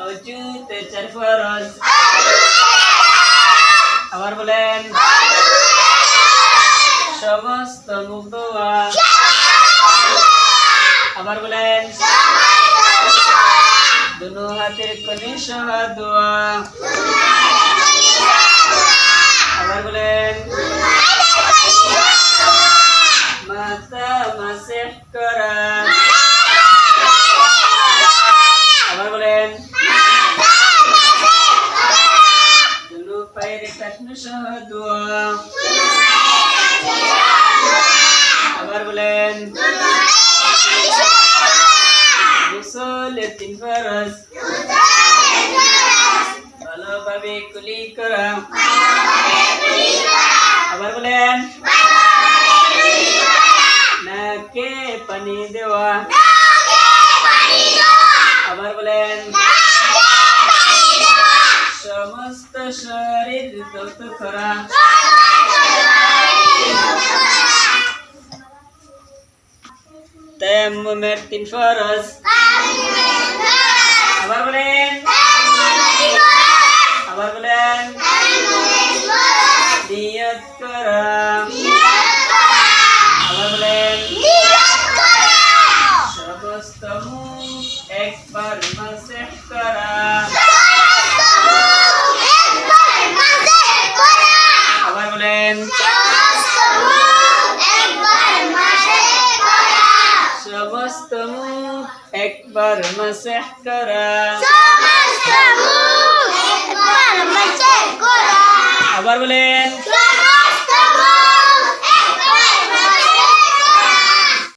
অজুতে চার ফরজ আবার বলেন সমস্ত দোয়া আবার বলেন দুনো হাতের কনি সহ দোয়া পায়ের কাটনু সহ দোয়া আবার বলেন গোসলে তিন ফরজ ভালোভাবে কুলি করা আবার বলেন নাকে পানি দেওয়া শরীর দৌত করা তেমমের তিন ফরজ আবার বলেন আবার বলেন নিয়ত করা আবার বলেন সমস্ত মুখ একবার মাসে একবার মাসেহ করা। আবার বলেন।